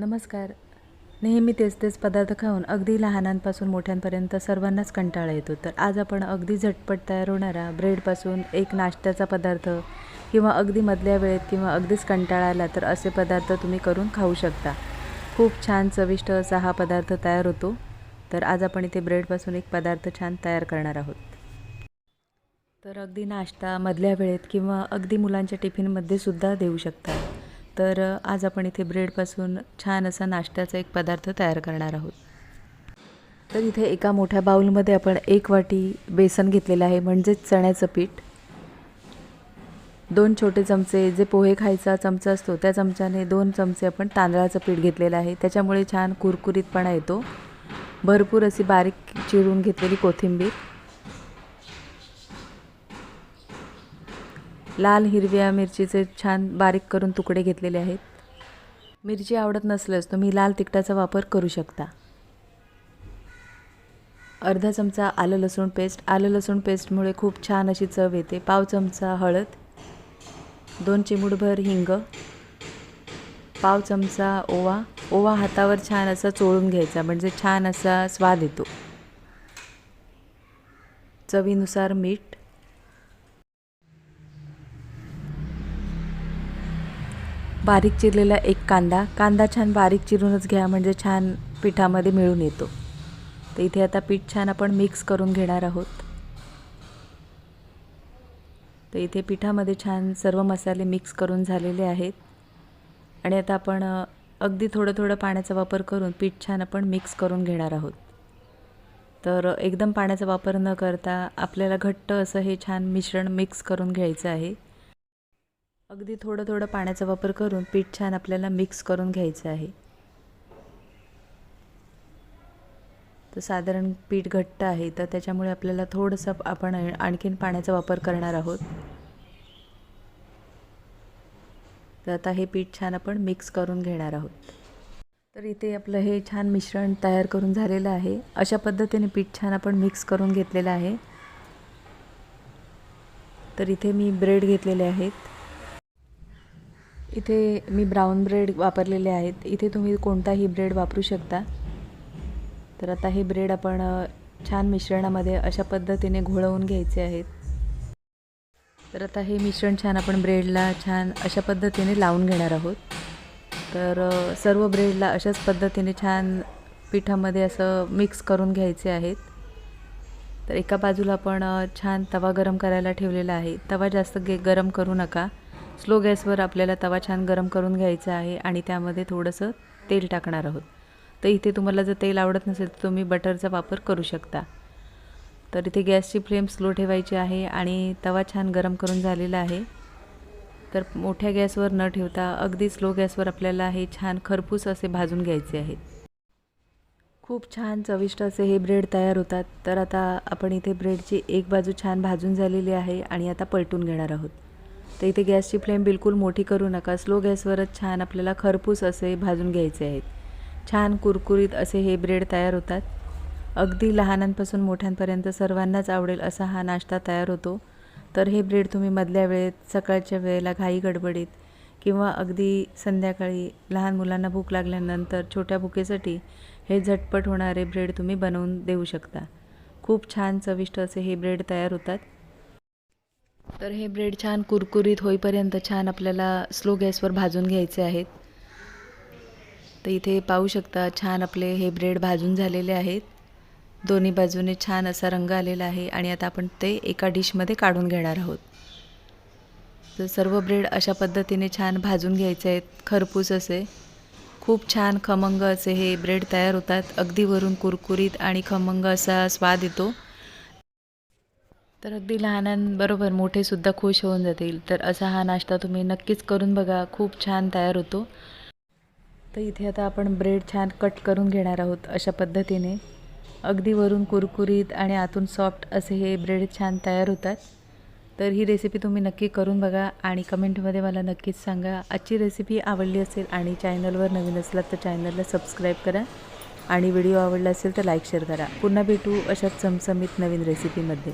नमस्कार. नेहमी तेच तेच पदार्थ खाऊन अगदी लहानांपासून मोठ्यांपर्यंत सर्वांनाच कंटाळा येतो. तर आज आपण अगदी झटपट तयार होणारा ब्रेडपासून एक नाश्त्याचा पदार्थ किंवा अगदी मधल्या वेळेत किंवा अगदीच कंटाळा आला तर असे पदार्थ तुम्ही करून खाऊ शकता. खूप छान चविष्ट असा हा पदार्थ तयार होतो. तर आज आपण इथे ब्रेडपासून एक पदार्थ छान तयार करणार आहोत. तर अगदी नाश्ता मधल्या वेळेत किंवा अगदी मुलांच्या टिफिनमध्ये सुद्धा देऊ शकता. तर आज आपण इथे ब्रेडपासून छान असा नाश्त्याचा एक पदार्थ तयार करणार आहोत. तर इथे एका मोठ्या बाऊलमध्ये आपण एक वाटी बेसन घेतलेलं आहे म्हणजेच चण्याचं पीठ. दोन छोटे चमचे जे पोहे खायचा चमचा असतो त्या चमच्याने दोन चमचे आपण तांदळाचं पीठ घेतलेलं आहे. त्याच्यामुळे छान कुरकुरीतपणा येतो. भरपूर अशी बारीक चिरून घेतलेली कोथिंबीर. लाल हिरव्या मिरचीचे छान बारीक करून तुकडे घेतलेले आहेत. मिरची आवडत नसल्यास तुम्ही लाल तिखटाचा वापर करू शकता. अर्धा चमचा आलं लसूण पेस्ट. आलं लसूण पेस्टमुळे खूप छान अशी चव येते. पाव चमचा हळद. दोन चिमूटभर हिंग. पाव चमचा ओवा. ओवा हातावर छान असा चोळून घ्यायचा म्हणजे छान असा स्वाद येतो. चवीनुसार मीठ. बारीक चिरलेला एक कांदा. कांदा छान बारीक चिरूनच घ्या म्हणजे छान पिठामध्ये मिळून येतो. तर इथे आता पीठ छान आपण मिक्स करून घेणार आहोत. तर इथे पिठामध्ये छान सर्व मसाले मिक्स करून झालेले आहेत. आणि आता आपण अगदी थोडं थोडं पाण्याचा वापर करून पीठ छान आपण मिक्स करून घेणार आहोत. तर एकदम पाण्याचा वापर न करता आपल्याला घट्ट असं हे छान मिश्रण मिक्स करून घ्यायचं आहे. अगदी थोडं थोडं पाण्याचा वापर करून पीठ छान आपल्याला मिक्स करून घ्यायचं आहे. तर साधारण पीठ घट्ट आहे तर त्याच्यामुळे आपल्याला थोडंसं आपण आणखीन पाण्याचा वापर करणार आहोत. तर आता हे पीठ छान आपण मिक्स करून घेणार आहोत. तर इथे आपलं हे छान मिश्रण तयार करून झालेलं आहे. अशा पद्धतीने पीठ छान आपण मिक्स करून घेतलेलं आहे. तर इथे मी ब्रेड घेतलेले आहेत. इथे मी ब्राऊन ब्रेड वापरलेले आहेत. इथे तुम्ही कोणताही ब्रेड वापरू शकता. तर आता हे ब्रेड आपण छान मिश्रणामध्ये अशा पद्धतीने घोळवून घ्यायचे आहेत. तर आता हे मिश्रण छान आपण ब्रेडला छान अशा पद्धतीने लावून घेणार आहोत. तर सर्व ब्रेडला अशाच पद्धतीने छान पिठामध्ये असं मिक्स करून घ्यायचे आहेत. तर एका बाजूला आपण छान तवा गरम करायला ठेवलेला आहे. तवा जास्त गे गरम करू नका. स्लो गॅसवर आपल्याला तवा छान गरम करून घ्यायचा आहे आणि त्यामध्ये थोडंसं तेल टाकणार आहोत. तर इथे तुम्हाला जर तेल आवडत नसेल तर तुम्ही बटरचा वापर करू शकता. तर इथे गॅसची फ्लेम स्लो ठेवायची आहे आणि तवा छान गरम करून झालेला आहे. तर मोठ्या गॅसवर न ठेवता अगदी स्लो गॅसवर आपल्याला हे छान खरपूस असे भाजून घ्यायचे आहेत. खूप छान चविष्ट असे हे ब्रेड तयार होतात. तर आता आपण इथे ब्रेडची एक बाजू छान भाजून झालेली आहे आणि आता पलटून घेणार आहोत. तर इथे गॅसची फ्लेम बिलकुल मोठी करू नका. स्लो गॅसवरच छान आपल्याला खरपूस असे भाजून घ्यायचे आहेत. छान कुरकुरीत असे हे ब्रेड तयार होतात. अगदी लहानांपासून मोठ्यांपर्यंत सर्वांनाच आवडेल असा हा नाश्ता तयार होतो. तर हे ब्रेड तुम्ही मधल्या वेळेत सकाळच्या वेळेला घाई गडबडीत किंवा अगदी संध्याकाळी लहान मुलांना भूक लागल्यानंतर छोट्या भुकेसाठी हे झटपट होणारे ब्रेड तुम्ही बनवून देऊ शकता. खूप छान चविष्ट असे हे ब्रेड तयार होतात. तर हे ब्रेड छान कुरकुरीत होईपर्यंत छान आपल्याला स्लो गॅसवर भाजून घ्यायचे आहेत. तर इथे पाहू शकता छान आपले हे ब्रेड भाजून झालेले आहेत. दोन्ही बाजूने छान असा रंग आलेला आहे आणि आता आपण ते एका डिशमध्ये काढून घेणार आहोत. तर सर्व ब्रेड अशा पद्धतीने छान भाजून घ्यायचे आहेत. खरपूस असे खूप छान खमंग असे हे ब्रेड तयार होतात. अगदी वरून कुरकुरीत आणि खमंग असा स्वाद येतो. तर अगदी लहानांबरोबर मोठेसुद्धा खुश होऊन जातील. तर असा हा नाश्ता तुम्ही नक्कीच करून बघा. खूप छान तयार होतो. तर इथे आता आपण ब्रेड छान कट करून घेणार आहोत अशा पद्धतीने. अगदी वरून कुरकुरीत आणि आतून सॉफ्ट असे हे ब्रेड छान तयार होतात. तर ही रेसिपी तुम्ही नक्की करून बघा आणि कमेंटमध्ये मला नक्कीच सांगा. आजची रेसिपी आवडली असेल आणि चॅनलवर नवीन असलात तर चॅनलला सबस्क्राईब करा आणि व्हिडिओ आवडला असेल तर लाईक शेअर करा. पुन्हा भेटू अशाच चमचमीत नवीन रेसिपीमध्ये.